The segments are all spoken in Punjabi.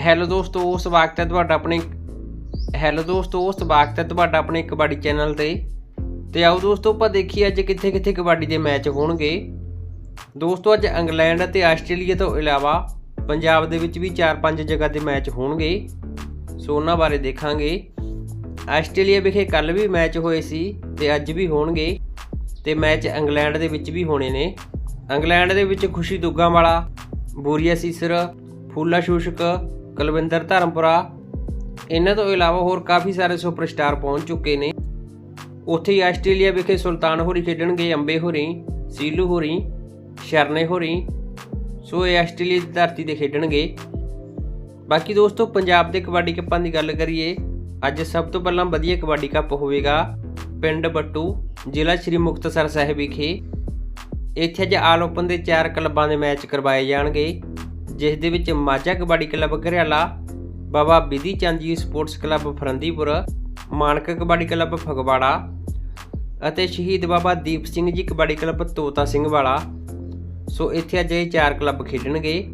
ਹੈਲੋ ਦੋਸਤੋ ਸਵਾਗਤ ਹੈ ਤੁਹਾਡਾ ਆਪਣੇ ਹੈਲੋ ਦੋਸਤੋ ਸਵਾਗਤ ਹੈ ਤੁਹਾਡਾ ਆਪਣੇ ਕਬੱਡੀ ਚੈਨਲ ਤੇ। ਤੇ ਆਓ ਦੋਸਤੋ, ਆਪਾਂ ਦੇਖੀਏ ਅੱਜ ਕਿੱਥੇ ਕਿੱਥੇ ਕਬੱਡੀ ਦੇ ਮੈਚ ਹੋਣਗੇ। ਦੋਸਤੋ, ਅੱਜ ਇੰਗਲੈਂਡ ਅਤੇ ਆਸਟ੍ਰੇਲੀਆ ਤੋਂ ਇਲਾਵਾ ਪੰਜਾਬ ਦੇ ਵਿੱਚ ਵੀ 4-5 ਜਗ੍ਹਾ ਤੇ ਮੈਚ ਹੋਣਗੇ। ਸੋ ਉਹਨਾਂ ਬਾਰੇ ਦੇਖਾਂਗੇ। ਆਸਟ੍ਰੇਲੀਆ ਵਿਖੇ ਕੱਲ ਵੀ ਮੈਚ ਹੋਏ ਸੀ ਤੇ ਅੱਜ ਵੀ ਹੋਣਗੇ। ਤੇ ਮੈਚ ਇੰਗਲੈਂਡ ਦੇ ਵਿੱਚ ਵੀ ਹੋਣੇ ਨੇ। ਇੰਗਲੈਂਡ ਦੇ ਵਿੱਚ ਖੁਸ਼ੀ ਦੁੱਗਾ ਵਾਲਾ ਬੂਰੀਆ ਸੀਸਰ, ਫੂਲਾ ਸ਼ੂਸ਼ਕ ਕੁਲਵਿੰਦਰ ਧਰਮਪੁਰਾ। ਇਹਨਾਂ ਤੋਂ ਇਲਾਵਾ ਹੋਰ ਕਾਫੀ ਸਾਰੇ ਸੁਪਰਸਟਾਰ ਪਹੁੰਚ ਚੁੱਕੇ ਨੇ। ਉੱਥੇ ਹੀ ਆਸਟ੍ਰੇਲੀਆ ਵਿਖੇ ਸੁਲਤਾਨ ਹੋਰੀ ਖੇਡਣਗੇ, ਅੰਬੇ ਹੋਰੀ, ਸੀਲੂ ਹੋਰੀ, ਸ਼ਰਨੇ ਹੋਰੀ। ਸੋ ਇਹ ਆਸਟ੍ਰੇਲੀਆ ਦੀ ਧਰਤੀ ਤੇ ਖੇਡਣਗੇ। ਬਾਕੀ ਦੋਸਤੋ, ਪੰਜਾਬ ਦੇ ਕਬੱਡੀ ਕੱਪਾਂ ਦੀ ਗੱਲ ਕਰੀਏ, ਅੱਜ ਸਭ ਤੋਂ ਪਹਿਲਾਂ ਵਧੀਆ ਕਬੱਡੀ ਕੱਪ ਹੋਵੇਗਾ ਪਿੰਡ ਬੱਟੂ, ਜ਼ਿਲ੍ਹਾ ਸ਼੍ਰੀ ਮੁਕਤਸਰ ਸਾਹਿਬ ਵਿਖੇ। ਇੱਥੇ ਅੱਜ ਆਲ ਓਪਨ ਦੇ ਚਾਰ ਕਲੱਬਾਂ ਦੇ ਮੈਚ ਕਰਵਾਏ ਜਾਣਗੇ। ਜਿਸ ਦੇ ਵਿੱਚ Majha kabaddi club Ghariala, Baba Bidhi Chand ji sports club Farandipur, Manak kabaddi club Phagwara ਅਤੇ ਸ਼ਹੀਦ ਬਾਬਾ ਦੀਪ ਸਿੰਘ ਜੀ ਕਬੱਡੀ ਕਲੱਬ ਤੋਤਾ ਸਿੰਘ ਵਾਲਾ। ਸੋ ਇੱਥੇ ਅੱਜ ਇਹ ਚਾਰ ਕਲੱਬ ਖੇਡਣਗੇ।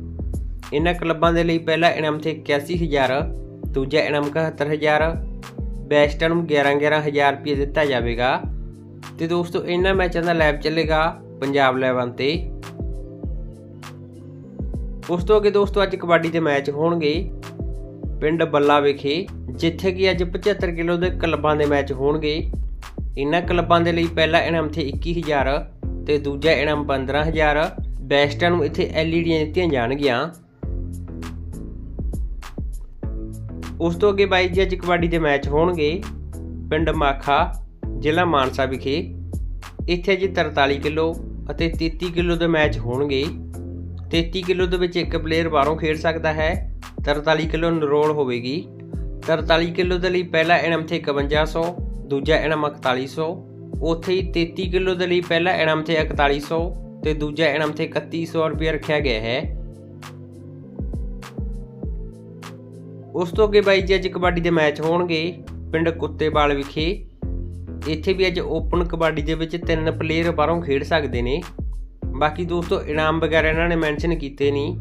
ਇਹਨਾਂ ਕਲੱਬਾਂ ਦੇ ਲਈ ਪਹਿਲਾ ਇਨਾਮ ਤੇ 81000 ਦੂਜਾ ਇਨਾਮ 71000 ਬੈਸਟ ਇਨਾਮ 11 11000 ਰੁਪਏ ਦਿੱਤਾ ਜਾਵੇਗਾ। ਤੇ ਦੋਸਤੋ, ਇਹਨਾਂ ਮੈਚਾਂ ਦਾ ਲਾਈਵ ਚੱਲੇਗਾ ਪੰਜਾਬ ਲੈਵਲ ਤੇ। ਉਸ ਤੋਂ ਅੱਗੇ ਦੋਸਤੋ, ਅੱਜ ਕਬੱਡੀ ਦੇ ਮੈਚ ਹੋਣਗੇ ਪਿੰਡ ਬੱਲਾ ਵਿਖੇ, ਜਿੱਥੇ ਕਿ ਅੱਜ 75 ਕਿਲੋ ਦੇ ਕਲੱਬਾਂ ਦੇ ਮੈਚ ਹੋਣਗੇ। ਇਹਨਾਂ ਕਲੱਬਾਂ ਦੇ ਲਈ ਪਹਿਲਾ ਇਨਾਮ ਤੇ 21000 ਤੇ ਦੂਜਾ ਇਨਾਮ 15000 ਬੈਸਟਾਂ ਨੂੰ ਇੱਥੇ ਐਲਈਡੀਆਂ ਦਿੱਤੀਆਂ ਜਾਣਗੀਆਂ। ਉਸ ਤੋਂ ਅੱਗੇ ਬਾਈ ਜੀ, ਅੱਜ ਕਬੱਡੀ ਦੇ ਮੈਚ ਹੋਣਗੇ ਪਿੰਡ ਮਾਖਾ, ਜ਼ਿਲ੍ਹਾ ਮਾਨਸਾ ਵਿਖੇ। ਇੱਥੇ ਜੀ 43 ਕਿਲੋ ਅਤੇ 33 ਕਿਲੋ ਦੇ ਮੈਚ ਹੋਣਗੇ। 33 ਕਿਲੋ ਦੇ ਵਿੱਚ ਇੱਕ ਪਲੇਅਰ ਬਾਹਰੋਂ ਖੇਡ ਸਕਦਾ ਹੈ 43 ਕਿਲੋ ਨਰੋਲ ਹੋਵੇਗੀ। 43 ਕਿਲੋ ਦੇ ਲਈ ਪਹਿਲਾ ਇਨਾਮ ਤੇ 5100 ਦੂਜਾ ਇਨਾਮ 4100 ਉੱਥੇ ਹੀ 33 ਕਿਲੋ ਦੇ ਲਈ ਪਹਿਲਾ ਇਨਾਮ ਤੇ 4100 ਤੇ ਦੂਜਾ ਇਨਾਮ ਤੇ 3100 ਰੁਪਏ ਰੱਖਿਆ ਗਿਆ ਹੈ। ਉਸ ਤੋਂ ਅੱਗੇ ਬਾਈ ਜੀ ਅੱਜ ਕਬੱਡੀ ਦੇ ਮੈਚ ਹੋਣਗੇ ਪਿੰਡ ਕੁੱਤੇਵਾਲ ਵਿਖੇ। ਇੱਥੇ ਵੀ ਅੱਜ ਓਪਨ ਕਬੱਡੀ ਦੇ ਵਿੱਚ ਤਿੰਨ ਪਲੇਅਰ ਬਾਹਰੋਂ ਖੇਡ ਸਕਦੇ ਨੇ। ਬਾਕੀ ਦੋਸਤੋ, ਇਨਾਮ ਵਗੈਰਾ ਇਹਨਾਂ ਨੇ ਮੈਂਸ਼ਨ ਕੀਤੇ ਨਹੀਂ।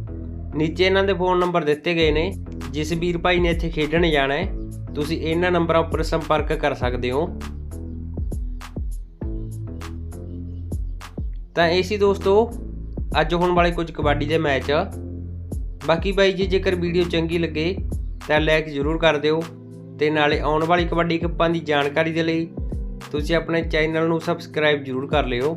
ਨੀਚੇ ਇਹਨਾਂ ਦੇ ਫੋਨ ਨੰਬਰ ਦਿੱਤੇ ਗਏ ਨੇ। ਜਿਸ ਵੀਰ ਭਾਈ ਨੇ ਇੱਥੇ ਖੇਡਣ ਜਾਣਾ ਹੈ, ਤੁਸੀਂ ਇਹਨਾਂ ਨੰਬਰਾਂ ਉੱਪਰ ਸੰਪਰਕ ਕਰ ਸਕਦੇ ਹੋ। ਤਾਂ ਇਹ ਸੀ ਦੋਸਤੋ, ਅੱਜ ਹੋਣ ਵਾਲੇ ਕੁਝ ਕਬੱਡੀ ਦੇ ਮੈਚ। ਬਾਕੀ ਬਾਈ ਜੀ, ਜੇਕਰ ਵੀਡੀਓ ਚੰਗੀ ਲੱਗੇ, ਤਾਂ ਲਾਈਕ ਜ਼ਰੂਰ ਕਰ ਦਿਓ। ਤੇ ਨਾਲੇ ਆਉਣ ਵਾਲੀ ਕਬੱਡੀ ਕੱਪਾਂ ਦੀ ਜਾਣਕਾਰੀ ਦੇ ਲਈ, ਤੁਸੀਂ ਆਪਣੇ ਚੈਨਲ ਨੂੰ ਸਬਸਕ੍ਰਾਈਬ ਜ਼ਰੂਰ ਕਰ ਲਿਓ।